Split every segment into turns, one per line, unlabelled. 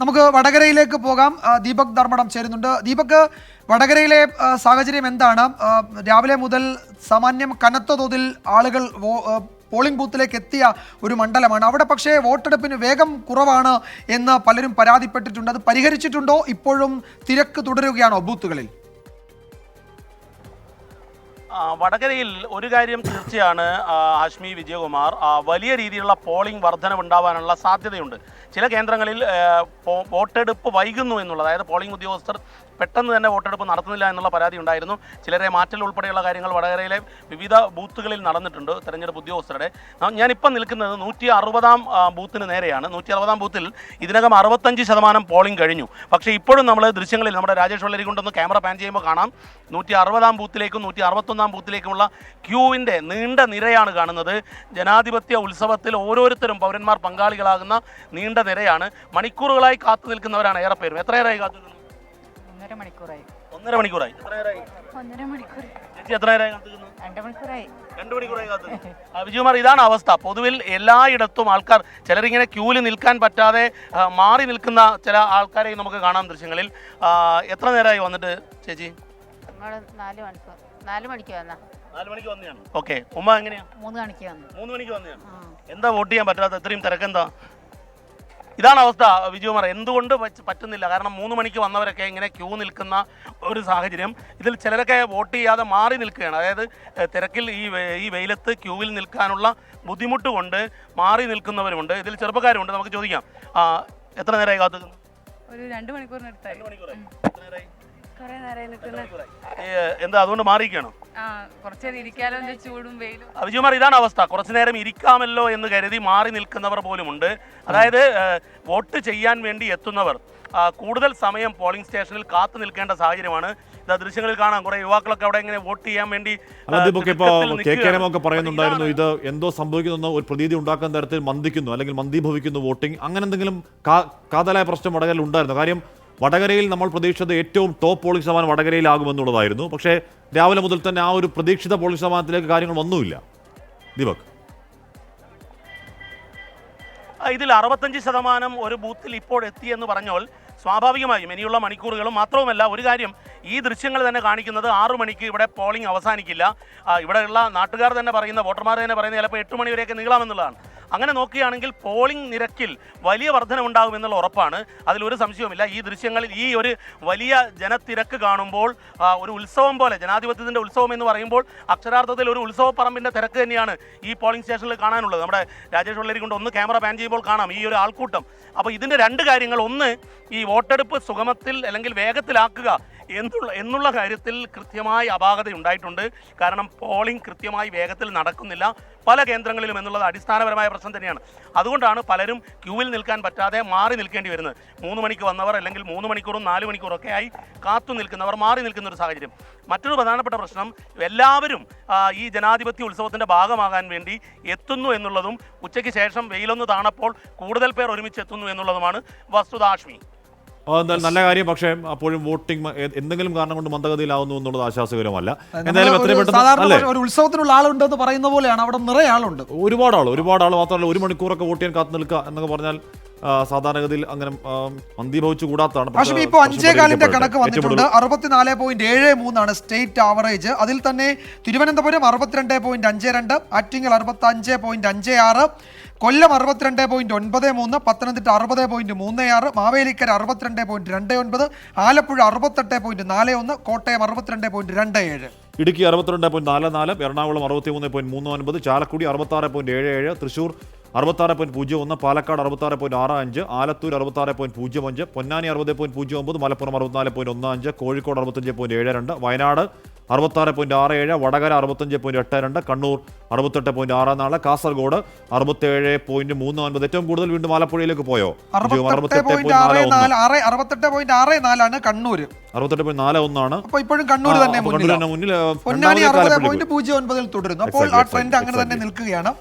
നമുക്ക് വടകരയിലേക്ക് പോകാം. ദീപക് ധർമ്മടം ചേരുന്നുണ്ട്. ദീപക് വടകരയിലെ സാഹചര്യം എന്താണ്? രാവിലെ മുതൽ സാമാന്യം കനത്ത തോതിൽ ആളുകൾ പോളിംഗ് ബൂത്തിലേക്ക് എത്തിയ ഒരു മണ്ഡലമാണ്. അവിടെ പക്ഷേ വോട്ടെടുപ്പിന് വേഗം കുറവാണ് എന്ന് പലരും പരാതിപ്പെട്ടിട്ടുണ്ട്. അത് പരിഹരിച്ചിട്ടുണ്ടോ? ഇപ്പോഴും തിരക്ക് തുടരുകയാണോ ബൂത്തുകളിൽ?
വടകരയിൽ ഒരു കാര്യം തീർച്ചയാണ് അഷ്മി വിജയകുമാർ. വലിയ രീതിയിലുള്ള പോളിംഗ് വർധനവുണ്ടാവാനുള്ള സാധ്യതയുണ്ട്. ചില കേന്ദ്രങ്ങളിൽ വോട്ടെടുപ്പ് വൈകുന്നു എന്നുള്ളത്. അതായത് പോളിംഗ് ഉദ്യോഗസ്ഥർ പെട്ടെന്ന് തന്നെ വോട്ടെടുപ്പ് നടത്തുന്നില്ല എന്നുള്ള പരാതി ഉണ്ടായിരുന്നു. ചിലരെ മാറ്റൽ ഉൾപ്പെടെയുള്ള കാര്യങ്ങൾ വടകരയിലെ വിവിധ ബൂത്തുകളിൽ നടന്നിട്ടുണ്ട് തെരഞ്ഞെടുപ്പ് ഉദ്യോഗസ്ഥരുടെ. ഞാനിപ്പം നിൽക്കുന്നത് നൂറ്റി അറുപതാം ബൂത്തിന് നേരെയാണ്. നൂറ്റി അറുപതാം ബൂത്തിൽ ഇതിനകം അറുപത്തഞ്ച് ശതമാനം പോളിംഗ് കഴിഞ്ഞു. പക്ഷേ ഇപ്പോഴും നമ്മൾ ദൃശ്യങ്ങളിൽ നമ്മുടെ രാജേഷ് വള്ളരി കൊണ്ടൊന്ന് ക്യാമറ പാൻ ചെയ്യുമ്പോൾ കാണാം. നൂറ്റി അറുപതാം ബൂത്തിലേക്കും നൂറ്റി അറുപത്തൊന്നാം ബൂത്തിലേക്കുമുള്ള ക്യൂവിന്റെ നീണ്ട നിരയാണ് കാണുന്നത്. ജനാധിപത്യ ഉത്സവത്തിൽ ഓരോരുത്തരും പൗരന്മാർ പങ്കാളികളാകുന്ന നീണ്ട നിരയാണ്. മണിക്കൂറുകളായി കാത്തു നിൽക്കുന്നവരാണ് ഏറെ പേരും എത്ര നേരമായി കാത്തു നിൽക്കുന്നു?
ഒന്നര മണിക്കൂറായി.
ഒന്നര മണിക്കൂറായി? എത്ര നേരമായി?
ഒന്നര മണിക്കൂർ.
ചേച്ചി എത്ര നേരമായി കാത്തു നിൽക്കുന്നു
രണ്ട് മണിക്കൂറായി.
രണ്ട് മണിക്കൂറായി കാത്തു ആ, വിജയകുമാർ ഇതാണ് അവസ്ഥ. പൊതുവിൽ എല്ലായിടത്തും ആൾക്കാർ ചിലരിങ്ങനെ ക്യൂൽ നിൽക്കാൻ പറ്റാതെ ആ, മാറി നിൽക്കുന്ന ചില ആൾക്കാരെയും നമുക്ക് കാണാം ദൃശ്യങ്ങളിൽ. ആ, എത്ര നേരമായി വന്നിട്ട് ചേച്ചി?
നമ്മൾ നാല് മണിക്കൂർ. നാല് മണിക്ക് വന്നാ.
നാല് മണിക്ക് വന്നതാണ്. ഓക്കെ. ഉമ്മ എങ്ങനെയാ?
മൂന്ന് മണിക്ക് വന്നു.
മൂന്ന് മണിക്ക് വന്നതാണ്. എന്താ വോട്ട് ചെയ്യാൻ പറ്റാത്ത? ഇത്രയും തിരക്കെന്താ? ഇതാണ് അവസ്ഥ വിജയകുമാർ എന്തുകൊണ്ട് പറ്റുന്നില്ല? കാരണം മൂന്ന് മണിക്ക് വന്നവരൊക്കെ ഇങ്ങനെ ക്യൂ നിൽക്കുന്ന ഒരു സാഹചര്യം. ഇതിൽ ചിലരൊക്കെ വോട്ട് ചെയ്യാതെ മാറി നിൽക്കുകയാണ്. അതായത് തിരക്കിൽ ഈ ഈ വെയിലത്ത് ക്യൂവിൽ നിൽക്കാനുള്ള ബുദ്ധിമുട്ട് കൊണ്ട് മാറി നിൽക്കുന്നവരുമുണ്ട്. ഇതിൽ ചെറുപ്പക്കാരുണ്ട് നമുക്ക് ചോദിക്കാം. എത്ര നേരമായി കാത്തു?
ഒരു രണ്ട് മണിക്കൂറിനടുത്തായി.
എന്താ അതുകൊണ്ട്
മാറിയിരിക്കണം
വിജയകുമാർ ഇതാണ് അവസ്ഥ. കുറച്ചു നേരം ഇരിക്കാമല്ലോ എന്ന് കരുതി മാറി നിൽക്കുന്നവർ പോലും ഉണ്ട് അതായത് വോട്ട് ചെയ്യാൻ വേണ്ടി എത്തുന്നവർ കൂടുതൽ സമയം പോളിംഗ് സ്റ്റേഷനിൽ കാത്തു നിൽക്കേണ്ട സാഹചര്യമാണ്. ഇതാ ദൃശ്യങ്ങളിൽ കാണാം കുറെ യുവാക്കളൊക്കെ അവിടെ ഇങ്ങനെ വോട്ട് ചെയ്യാൻ വേണ്ടി ആ,
അല്ല ദീപക് ഇപ്പോ
തിടുക്കത്തിൽ
കെ കെ
നിൽക്കുകയാണ്.
രമൊക്കെ പറയുന്നുണ്ടായിരുന്നു ഇത് എന്തോ സംഭവിക്കുന്നു ഒരു പ്രതീതി ഉണ്ടാക്കുന്ന തരത്തിൽ മന്ദിക്കുന്നു അല്ലെങ്കിൽ മന്ദീഭവിക്കുന്നു വോട്ടിംഗ്. അങ്ങനെ എന്തെങ്കിലും കാതലായ പ്രശ്നം വടകരയിൽ ഉണ്ടായിരുന്നു. കാര്യം വടകരയിൽ നമ്മൾ പ്രതീക്ഷിച്ചത് ഏറ്റവും ടോപ്പ് പോളിംഗ് ശതമാനം വടകരയിലാകുമെന്നുള്ളതായിരുന്നു. പക്ഷേ രാവിലെ മുതൽ തന്നെ ആ ഒരു പ്രതീക്ഷിത പോളിംഗ് ശതമാനത്തിലേക്ക് കാര്യങ്ങൾ വന്നുമില്ല. ദീപക്.
ഇതിൽ അറുപത്തഞ്ച് ശതമാനം ഒരു ബൂത്തിൽ ഇപ്പോൾ എത്തിയെന്ന് പറഞ്ഞാൽ സ്വാഭാവികമായും ഇനിയുള്ള മണിക്കൂറുകളും മാത്രവുമല്ല ഒരു കാര്യം ഈ ദൃശ്യങ്ങൾ തന്നെ കാണിക്കുന്നത് ആറു മണിക്ക് ഇവിടെ പോളിംഗ് അവസാനിക്കില്ല. ഇവിടെയുള്ള നാട്ടുകാർ തന്നെ പറയുന്ന വോട്ടർമാർ തന്നെ പറയുന്നത് ചിലപ്പോൾ എട്ട് മണി വരെയൊക്കെ നീളാമെന്നുള്ളതാണ്. അങ്ങനെ നോക്കുകയാണെങ്കിൽ പോളിംഗ് നിരക്കിൽ വലിയ വർധന ഉണ്ടാകുമെന്നുള്ള ഉറപ്പാണ്. അതിലൊരു സംശയവുമില്ല. ഈ ദൃശ്യങ്ങളിൽ ഈ ഒരു വലിയ ജനത്തിരക്ക് കാണുമ്പോൾ ഒരു ഉത്സവം പോലെ ജനാധിപത്യത്തിന്റെ ഉത്സവം എന്ന് പറയുമ്പോൾ അക്ഷരാർത്ഥത്തിൽ ഒരു ഉത്സവ പറമ്പിന്റെ തിരക്ക് തന്നെയാണ് ഈ പോളിംഗ് സ്റ്റേഷനിൽ കാണാനുള്ളത്. നമ്മുടെ രാജേഷ് വള്ളരി കൊണ്ട് ഒന്ന് ക്യാമറ പാൻ ചെയ്യുമ്പോൾ കാണാം ഈ ഒരു ആൾക്കൂട്ടം. അപ്പോൾ ഇതിന്റെ രണ്ട് കാര്യങ്ങൾ. ഒന്ന് ഈ വോട്ടെടുപ്പ് സുഗമത്തിൽ അല്ലെങ്കിൽ വേഗത്തിലാക്കുക എന്നുള്ള എന്നുള്ള കാര്യത്തിൽ കൃത്യമായി അപാകത ഉണ്ടായിട്ടുണ്ട്. കാരണം പോളിംഗ് കൃത്യമായി വേഗത്തിൽ നടക്കുന്നില്ല. പല കേന്ദ്രങ്ങളിലും എന്നുള്ളത് അടിസ്ഥാനപരമായ പ്രശ്നം തന്നെയാണ്. അതുകൊണ്ടാണ് പലരും ക്യൂവിൽ നിൽക്കാൻ പറ്റാതെ മാറി നിൽക്കേണ്ടി വരുന്നത്. മൂന്ന് മണിക്ക് വന്നവർ അല്ലെങ്കിൽ മൂന്ന് മണിക്കൂറും നാല് മണിക്കൂറും ഒക്കെ ആയി കാത്തു നിൽക്കുന്നവർ മാറി നിൽക്കുന്ന ഒരു സാഹചര്യം. മറ്റൊരു പ്രധാനപ്പെട്ട പ്രശ്നം എല്ലാവരും ഈ ജനാധിപത്യ ഉത്സവത്തിന്റെ ഭാഗമാകാൻ വേണ്ടി എത്തുന്നു എന്നുള്ളതും ഉച്ചയ്ക്ക് ശേഷം വെയിലൊന്ന് താണപ്പോൾ കൂടുതൽ പേർ ഒരുമിച്ച് എത്തുന്നു എന്നുള്ളതുമാണ് വസ്തുതാഷ്മി.
ആ, എന്തായാലും നല്ല കാര്യം പക്ഷേ അപ്പോഴും വോട്ടിംഗ് എന്തെങ്കിലും കാരണം കൊണ്ട് മന്ദഗതിയിലാവുന്നു എന്നുള്ളത് ആശ്വാസകരമല്ല. എന്തായാലും എത്രയും പെട്ടെന്ന്
ഒരു ഉത്സവത്തിനുള്ള ആളുണ്ടെന്ന് പറയുന്ന പോലെയാണ് അവിടെ നിറയെ ആളുണ്ട്.
ഒരുപാട് ആൾ ഒരുപാട് ആൾ മാത്രമല്ല ഒരു മണിക്കൂറൊക്കെ വോട്ട് ചെയ്യാൻ കാത്തു നിൽക്കുക എന്നൊക്കെ പറഞ്ഞാൽ സാധാരണഗതിയിൽ അങ്ങനെ മന്ദീഭവിച്ചു കൂടാത്തതാണ്. പക്ഷേ
ഇപ്പോൾ അഞ്ചേകാലിന്റെ കണക്ക് വന്നിട്ടുണ്ട്. അറുപത്തിനാല് പോയിന്റ് ഏഴ് മൂന്നാണ് സ്റ്റേറ്റ് ആവറേജ് അതിൽ തന്നെ തിരുവനന്തപുരം അറുപത്തിരണ്ട് പോയിന്റ് അഞ്ച് രണ്ട് ആറ്റിങ്ങൽ അറുപത്തി അഞ്ച് പോയിന്റ് അഞ്ച് ആറ് കൊല്ലം അറുപത്തിരണ്ട് പോയിന്റ് ഒൻപത് മൂന്ന് പത്തനംതിട്ട അറുപത് പോയിന്റ് മൂന്ന് ആറ് മാവേലിക്കര അറുപത്തിരണ്ട് പോയിന്റ് രണ്ട് ഒൻപത് ആലപ്പുഴ അറുപത്തെട്ട് പോയിന്റ് നാല് ഒന്ന് കോട്ടയം അറുപത്തിരണ്ട് പോയിന്റ് രണ്ട് ഏഴ്.
ഇടുക്കി അറുപത്തിരണ്ട് പോയിന്റ് നാല് നാല് എറണാകുളം അറുപത്തി മൂന്ന് പോയിന്റ് മൂന്ന് ഒൻപത് ചാലക്കുടി അറുപത്താറ് പോയിന്റ് ഏഴ് ഏഴ് തൃശൂർ അറുപത്താറ് പോയിന്റ് പൂജ്യം ഒന്ന് പാലക്കാട് അറുപത്താറ് പോയിന്റ് ആറ് അഞ്ച് ആലത്തൂർ അറുപത്താറ് പോയിന്റ് പൂജ്യം അഞ്ച് പൊന്നാനി അറുപത് പോയിന്റ് പൂജ്യം ഒമ്പത് മലപ്പുറം അറുപത്തിനാല് പോയിന്റ് ഒന്ന് അഞ്ച് കോഴിക്കോട് അറുപത്തഞ്ച് പോയിന്റ് ഏഴ് രണ്ട് വയനാട് അറുപത്താറ് പോയിന്റ് ആറ് ഏഴ് വടകര അറുപത്തഞ്ച് പോയിന്റ് എട്ട് രണ്ട് കണ്ണൂർ അറുപത്തെട്ട് പോയിന്റ് ആറ് നാല് കാസർഗോഡ് അറുപത്തേഴ് പോയിന്റ് മൂന്ന് ഒൻപത്. ഏറ്റവും കൂടുതൽ വീണ്ടും ആലപ്പുഴയിലേക്ക് പോയോ?
അറുപത്തെട്ട് പോയിന്റ് ആറ് നാലാണ് കണ്ണൂർ
അറുപത്തെട്ട് പോയിന്റ് നാല് ഒന്നാണ്
ഇപ്പോഴും കണ്ണൂർ തന്നെ മുന്നിലാണ്.
കണ്ണൂർ തന്നെ മുന്നിൽ,
പൊന്നാനി അറുപത് പോയിന്റ് പൂജ്യം ഒൻപതിൽ തുടരുന്നു. അപ്പോൾ ആ ട്രെൻഡ് അങ്ങനെ തന്നെ നിൽക്കുകയാണ്.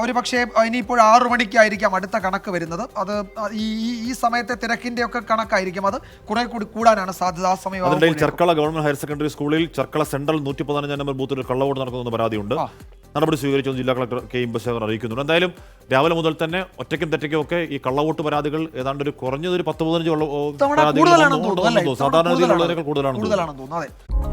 ഒരു പക്ഷേ ഇനിയിപ്പോൾ ആറു മണിക്കായിരിക്കാം അടുത്ത കണക്ക് വരുന്നത്. അത് ഈ ഈ- സമയത്തെ തിരക്കിന്റെ ഒക്കെ കണക്കായിരിക്കും. അത് കുറെ കൂടി കൂടാനാണ് സാധ്യത ആ സമയം.
ചെർക്കള ഗവൺമെന്റ് ഹയർ സെക്കൻഡറി സ്കൂളിൽ ചെർക്കള സെൻട്രൽ നൂറ്റി പതിനഞ്ചാം നമ്പർ ബൂത്തിൽ കള്ളവോട്ട് നടക്കുന്ന പരാതിയുണ്ട്. നടപടി സ്വീകരിച്ചെന്ന് ജില്ലാ കളക്ടർ കെ. ഇമ്പശേഖർ അറിയിക്കുന്നുണ്ട്. എന്തായാലും രാവിലെ മുതൽ തന്നെ ഒറ്റയ്ക്കും തെറ്റയ്ക്കും ഒക്കെ ഈ കള്ളവോട്ട് പരാതികൾ ഏതാണ്ട് ഒരു കുറഞ്ഞത് ഒരു പത്ത് പതിനഞ്ച്. സാധാരണ രീതിയിലുള്ളതിനേക്കാൾ കൂടുതലാണ്
കൂടുതലാണെന്ന് തോന്നുന്നു